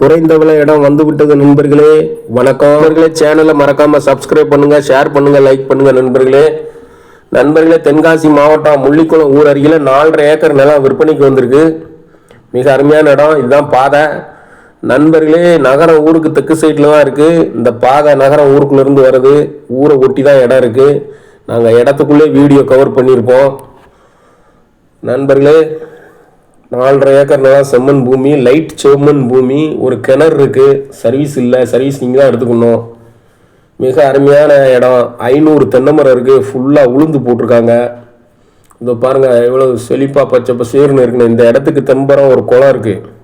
குறைந்த விலை இடம் வந்து விட்டது நண்பர்களே. வணக்கம். நண்பர்களே சேனலை மறக்காம சப்ஸ்கிரைப் பண்ணுங்க ஷேர் பண்ணுங்க லைக் பண்ணுங்க நண்பர்களே. நண்பர்களே தென்காசி மாவட்டம் முள்ளிக்குளம் ஊர் அருகில் நாலரை ஏக்கர் நிலம் விற்பனைக்கு வந்திருக்கு. மிக அருமையான இடம் இதுதான் பாதை. நண்பர்களே நகரம் ஊருக்கு தெற்கு சைடில் தான் இருக்குது இந்த பாதை நகரம் ஊருக்குள்ளேருந்து வருது ஊரை ஒட்டி தான் இடம் இருக்குது நாங்கள் இடத்துக்குள்ளே வீடியோ கவர் பண்ணியிருப்போம். நண்பர்களே நாலரை ஏக்கர் நிலம் செம்மண் பூமி லைட் செம்மண் பூமி ஒரு கிணறு இருக்குது சர்வீஸ் இல்லை சர்வீஸ் நீங்கள் தான் எடுத்துக்கணும். மிக அருமையான இடம். ஐநூறு தென்னை மரம் இருக்குது ஃபுல்லாக உளுந்து போட்டிருக்காங்க. இதோ பாருங்கள் எவ்வளோ செழிப்பாக பச்சை பசீர்னு இருக்குன்னு. இந்த இடத்துக்கு தெம்பரம் ஒரு குளம் இருக்குது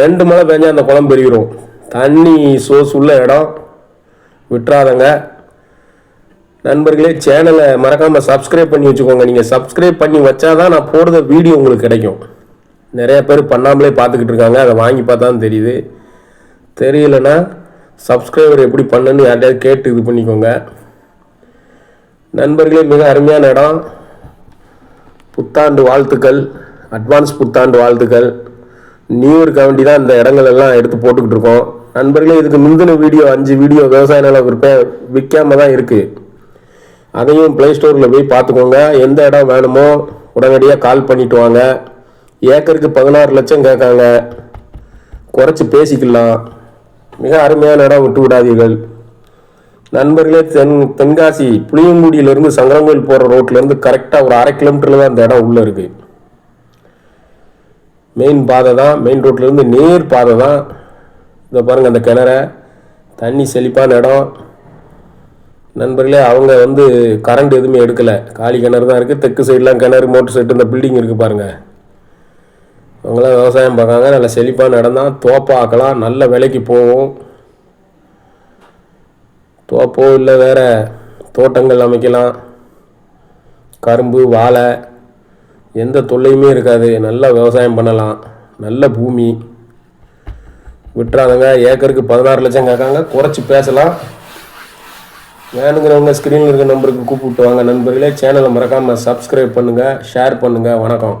ரெண்டு மழை பேஞ்சால் அந்த குளம் பெருகிரும். தண்ணி சோர்ஸ் உள்ள இடம். விட்டுறாதங்க. நண்பர்களே சேனலை மறக்காமல் சப்ஸ்கிரைப் பண்ணி வச்சுக்கோங்க. நீங்கள் சப்ஸ்கிரைப் பண்ணி வச்சாதான் நான் போடுற வீடியோ உங்களுக்கு கிடைக்கும். நிறைய பேர் பண்ணாமலே பார்த்துக்கிட்டு இருக்காங்க. அதை வாங்கி பார்த்தா தெரியுது. தெரியலனா சப்ஸ்கிரைபர் எப்படி பண்ணுன்னு யார்ட்டையாவது கேட்டு இது பண்ணிக்கோங்க. நண்பர்களே மிக அருமையான இடம். புத்தாண்டு வாழ்த்துக்கள். அட்வான்ஸ் புத்தாண்டு வாழ்த்துக்கள். நியூ இயர்க்கு வேண்டி தான் இந்த இடங்கள் எல்லாம் எடுத்து போட்டுக்கிட்டு இருக்கோம். நண்பர்களே இதுக்கு முந்தின வீடியோ அஞ்சு வீடியோ விவசாய நிலம் குறிப்பே விற்காம தான் இருக்குது அதையும் ப்ளே ஸ்டோரில் போய் பார்த்துக்கோங்க. எந்த இடம் வேணுமோ உடனடியாக கால் பண்ணிட்டு வாங்க. ஏக்கருக்கு பதினாறு லட்சம் கேட்காங்க. குறைச்சி பேசிக்கலாம். மிக அருமையான இடம் விட்டு விடாதீர்கள். நண்பர்களே தென் தென்காசி புளியங்குடியிலேருந்து சங்கரங்கோயில் போகிற ரோட்லேருந்து கரெக்டாக ஒரு அரை கிலோமீட்டரில் தான் அந்த இடம் உள்ளே இருக்குது மெயின் பாதை தான். மெயின் ரோட்லேருந்து நேர் பாதை தான். இதை பாருங்கள் அந்த கிணற. தண்ணி செழிப்பான இடம். நண்பர்களே அவங்க வந்து கரண்ட் எதுவுமே எடுக்கலை. காலி கிணறு தான் இருக்குது தெற்கு சைட்லாம் கிணறு மோட்டர் செட்டு இந்த பில்டிங் இருக்குது பாருங்கள் அவங்களாம் விவசாயம் பார்க்காங்க நல்ல செழிப்பாக நடந்தால் தோப்பாக்கலாம் ஆக்கலாம். நல்ல விலைக்கு போகும். தோப்போ இல்லை வேற தோட்டங்கள் அமைக்கலாம். கரும்பு வாழை எந்த தொல்லையுமே இருக்காது. நல்லா விவசாயம் பண்ணலாம். நல்ல பூமி. விட்டுறாதங்க. ஏக்கருக்கு பதினாறு லட்சம் கேட்காங்க குறைச்சி பேசலாம். வேணுங்கிறவங்க ஸ்க்ரீனில் இருக்க நம்பருக்கு கூப்பிட்டு வாங்க. நண்பர்களே சேனலை மறக்காமல் சப்ஸ்கிரைப் பண்ணுங்கள் ஷேர் பண்ணுங்கள் வணக்கம்.